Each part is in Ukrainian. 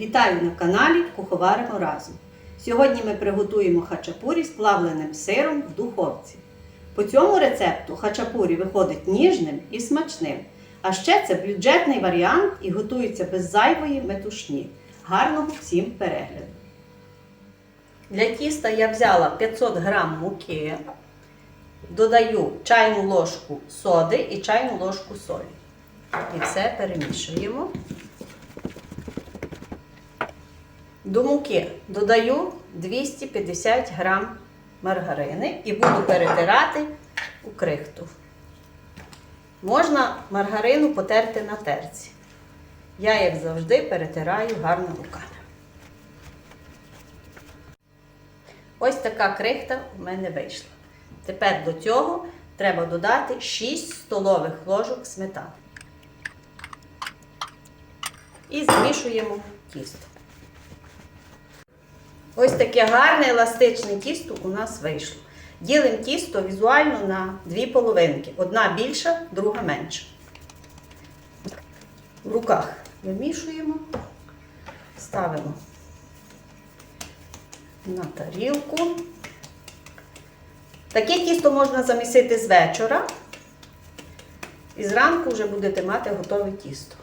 Вітаю на каналі Куховаримо разом. Сьогодні ми приготуємо хачапурі з плавленим сиром в духовці. По цьому рецепту хачапурі виходить ніжним і смачним. А ще це бюджетний варіант і готується без зайвої метушні. Гарного всім перегляду! Для тіста я взяла 500 г муки, додаю чайну ложку соди і чайну ложку солі. І все перемішуємо. До муки додаю 250 грам маргарини і буду перетирати у крихту. Можна маргарину потерти на терці. Я, як завжди, перетираю гарно руками. Ось така крихта в мене вийшла. Тепер до цього треба додати 6 столових ложок сметани. І змішуємо тісто. Ось таке гарне еластичне тісто у нас вийшло. Ділимо тісто візуально на дві половинки. Одна більша, друга менша. В руках вимішуємо, ставимо на тарілку. Таке тісто можна замісити з вечора. І зранку вже будете мати готове тісто.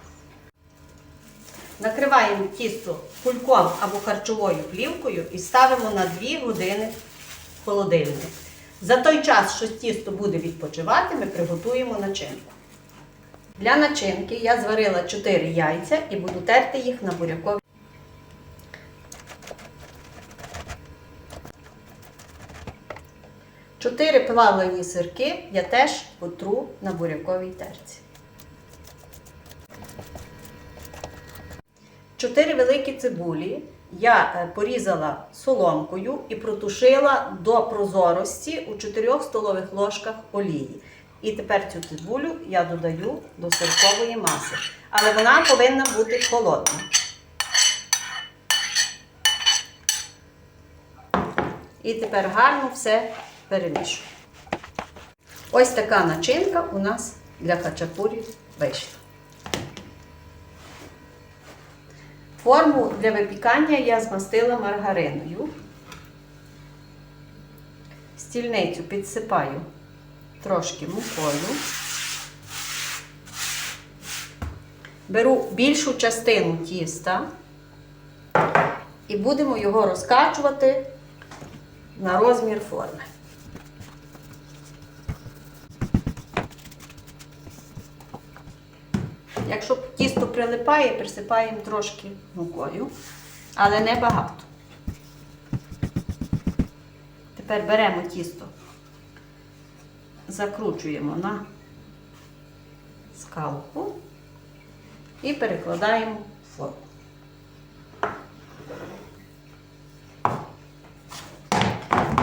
Накриваємо тісто кульком або харчовою плівкою і ставимо на 2 години в холодильник. За той час, що тісто буде відпочивати, ми приготуємо начинку. Для начинки я зварила 4 яйця і буду терти їх на буряковій. Чотири плавлені сирки я теж потру на буряковій терці. Чотири великі цибулі я е, порізала соломкою і протушила до прозорості у 4 столових ложках олії. І тепер цю цибулю я додаю до сиркової маси. Але вона повинна бути холодна. І тепер гарно все перемішую. Ось така начинка у нас для хачапурі вийшла. Форму для випікання я змастила маргариною. Стільницю підсипаю трошки мукою. Беру більшу частину тіста і будемо його розкачувати на розмір форми. Якщо тісто прилипає, присипаємо трошки мукою, але не багато. Тепер беремо тісто, закручуємо на скалку і перекладаємо в форму.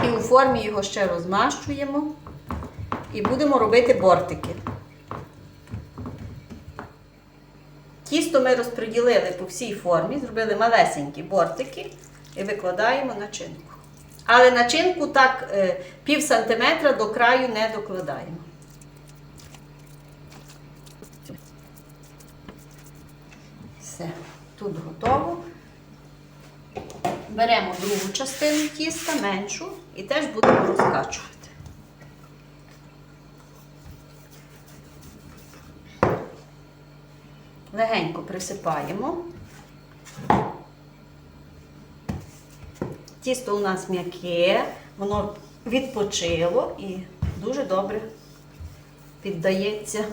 І у формі його ще розмащуємо і будемо робити бортики. Тісто ми розподілили по всій формі, зробили малесенькі бортики і викладаємо начинку. Але начинку так е, пів сантиметра до краю не докладаємо. Все, тут готово. Беремо другу частину тіста, меншу, і теж будемо розкачувати. Легенько присипаємо. Тісто у нас м'яке, воно відпочило і дуже добре піддається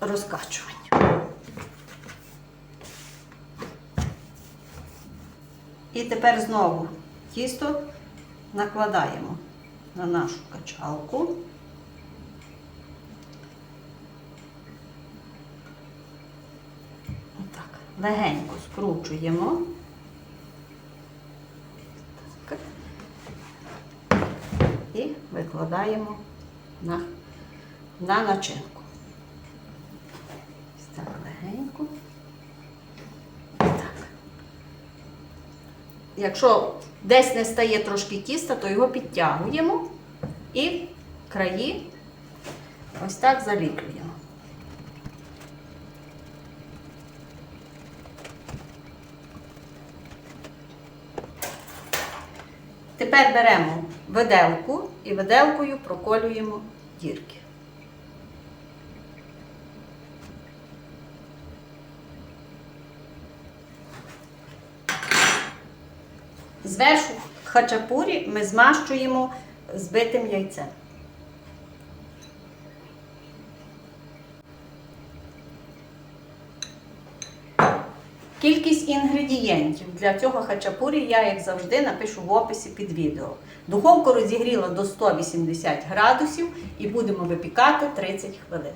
розкачуванню. І тепер знову тісто накладаємо на нашу качалку. Легенько скручуємо. Так. І викладаємо на, на начинку. Так легенько. Так. Якщо десь не стає трошки тіста, то його підтягуємо і краї ось так заліплюємо. Тепер беремо виделку і виделкою проколюємо дірки. Зверху хачапурі ми змащуємо збитим яйцем. Кількість інгредієнтів для цього хачапурі я, як завжди, напишу в описі під відео. Духовку розігріла до 180 градусів і будемо випікати 30 хвилин.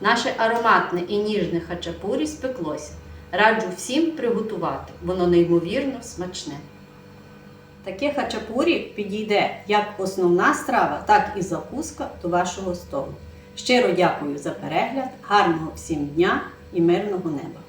Наше ароматне і ніжне хачапурі спеклося. Раджу всім приготувати, воно неймовірно смачне. Таке хачапурі підійде як основна страва, так і закуска до вашого столу. Щиро дякую за перегляд, гарного всім дня і мирного неба!